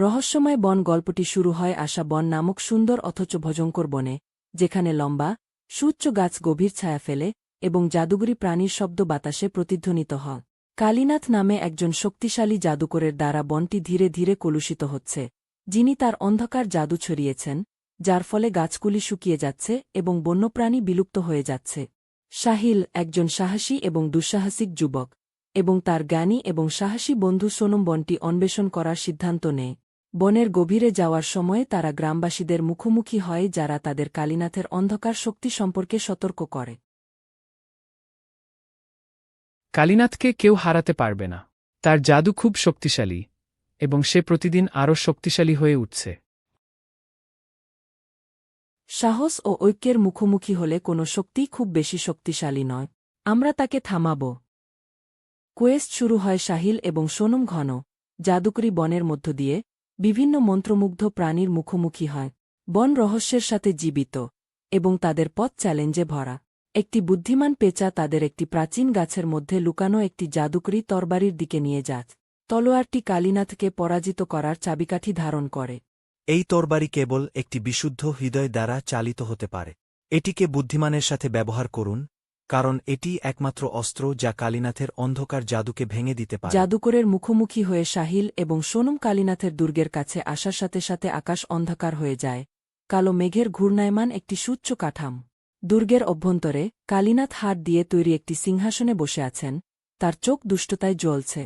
রহস্যময় বন গল্পটি শুরু হয় আশা বন নামক সুন্দর অথচ ভজঙ্কর বনে, যেখানে লম্বা, সুউচ্চ গাছ গভীর ছায়া ফেলে এবং জাদুগরি প্রাণীর শব্দ বাতাসে প্রতিধ্বনিত হয়। কালীনাথ নামে একজন শক্তিশালী জাদুকরের দ্বারা বনটি ধীরে ধীরে কলুষিত হচ্ছে, যিনি তার অন্ধকার জাদু ছড়িয়েছেন, যার ফলে গাছগুলি শুকিয়ে যাচ্ছে এবং বন্যপ্রাণী বিলুপ্ত হয়ে যাচ্ছে। শাহিল একজন সাহসী এবং দুঃসাহসিক যুবক এবং তার জ্ঞানী এবং সাহসী বন্ধু সোনম বনটি অন্বেষণ করার সিদ্ধান্ত নেয়। বনের গভীরে যাওয়ার সময়ে তারা গ্রামবাসীদের মুখোমুখি হয় যারা তাদের কালীনাথের অন্ধকার শক্তি সম্পর্কে সতর্ক করে। কালীনাথকে কেউ হারাতে পারবে না। তার জাদু খুব শক্তিশালী এবং সে প্রতিদিন আরও শক্তিশালী হয়ে উঠছে। সাহস ও ঐক্যের মুখোমুখি হলে কোনো শক্তি খুব বেশি শক্তিশালী নয়। আমরা তাকে থামাব। কোয়েস্ট শুরু হয় সাহিল এবং সোনম ঘন জাদুকরি বনের মধ্য দিয়ে। বিভিন্ন মন্ত্রমুগ্ধ প্রাণীর মুখোমুখি হয়, বন রহস্যের সাথে জীবিত, এবং তাদের পথ চ্যালেঞ্জে ভরা। একটি বুদ্ধিমান পেঁচা তাদের একটি প্রাচীন গাছের মধ্যে লুকানো একটি জাদুকরি তরবারির দিকে নিয়ে যাত তলোয়ারটি কালীনাথকে পরাজিত করার চাবিকাঠি ধারণ করে। এই তরবারি কেবল একটি বিশুদ্ধ হৃদয় দ্বারা চালিত হতে পারে। এটিকে বুদ্ধিমানের সাথে ব্যবহার করুন কারণ এটি একমাত্র অস্ত্র যা কালীনাথের অন্ধকার জাদুকে ভেঙে দিতে পারে। জাদুকরের মুখোমুখি হয়ে সাহিল এবং সোনম কালীনাথের দুর্গের কাছে আসার সাথে সাথে আকাশ অন্ধকার হয়ে যায়। কালো মেঘের ঘূর্ণায়মান একটি সুচ্চ কাঠাম। দুর্গের অভ্যন্তরে কালীনাথ হাট দিয়ে তৈরি একটি সিংহাসনে বসে আছেন। তার চোখ দুষ্টতায় জ্বলছে।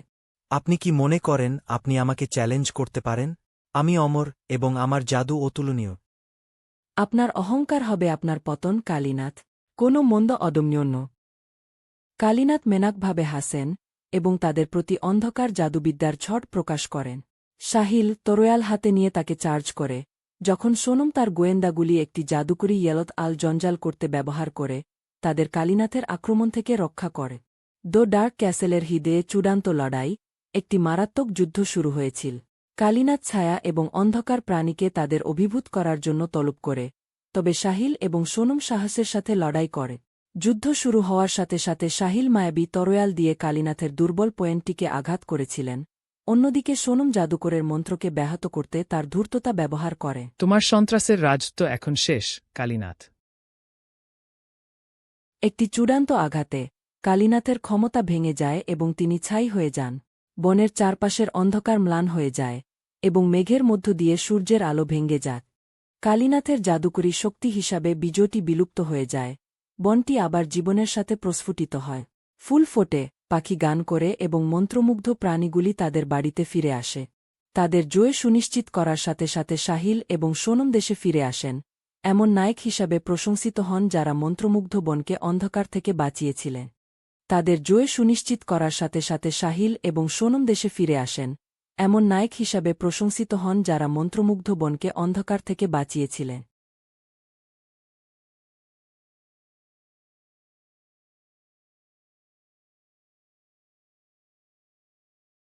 আপনি কি মনে করেন আপনি আমাকে চ্যালেঞ্জ করতে পারেন? আমি অমর এবং আমার জাদু অতুলনীয়। আপনার অহংকার হবে আপনার পতন কালীনাথ। কোনো মন্দ অদম্যন্য। কালীনাথ মেনাকভাবে হাসেন এবং তাদের প্রতি অন্ধকার জাদুবিদ্যার ছট প্রকাশ করেন। শাহিল তরোয়াল হাতে নিয়ে তাকে চার্জ করে, যখন সোনম তার গোয়েন্দাগুলি একটি জাদুকরি ইয়েলত আল জঞ্জাল করতে ব্যবহার করে, তাদের কালীনাথের আক্রমণ থেকে রক্ষা করে। দো ডার্ক ক্যাসেলের হৃদয়ে চূড়ান্ত লড়াই, একটি মারাত্মক যুদ্ধ শুরু হয়েছিল। কালীনাথ ছায়া এবং অন্ধকার প্রাণীকে তাদের অভিভূত করার জন্য তলব করে তবে শাহিল এবং সোনম সাহসের সাথে লড়াই করে। যুদ্ধ শুরু হওয়ার সাথে সাথে শাহিল মায়াবী তরোয়াল দিয়ে কালীনাথের দুর্বল পয়েন্টটিকে আঘাত করেছিলেন। অন্যদিকে সোনম জাদুকরের মন্ত্রকে ব্যাহত করতে তার ধূর্ততা ব্যবহার করে। তোমার সন্ত্রাসের রাজত্ব এখন শেষ কালীনাথ। একটি চূড়ান্ত আঘাতে কালীনাথের ক্ষমতা ভেঙে যায় এবং তিনি ছাই হয়ে যান। বনের চারপাশের অন্ধকার ম্লান হয়ে যায় এবং মেঘের মধ্য দিয়ে সূর্যের আলো ভেঙে যাক কালীনাথের জাদুকরী শক্তি হিসাবে বিজয়টি বিলুপ্ত হয়ে যায়। বনটি আবার জীবনের সাথে প্রস্ফুটিত হয়। ফুল ফোটে, পাখি গান করে এবং মন্ত্রমুগ্ধ প্রাণীগুলি তাদের বাড়িতে ফিরে আসে। তাদের জয় সুনিশ্চিত করার সাথে সাথে সাহিল এবং সোনম দেশে ফিরে আসেন। এমন নায়ক হিসাবে প্রশংসিত হন যারা মন্ত্রমুগ্ধ বনকে অন্ধকার থেকে বাঁচিয়েছিলেন। তাদের জয় সুনিশ্চিত করার সাথে সাথে সাহিল এবং সোনম দেশে ফিরে আসেন। এমন নায়ক হিসাবে প্রশংসিত হন যারা মন্ত্রমুগ্ধ বনকে অন্ধকার থেকে বাঁচিয়েছিলেন।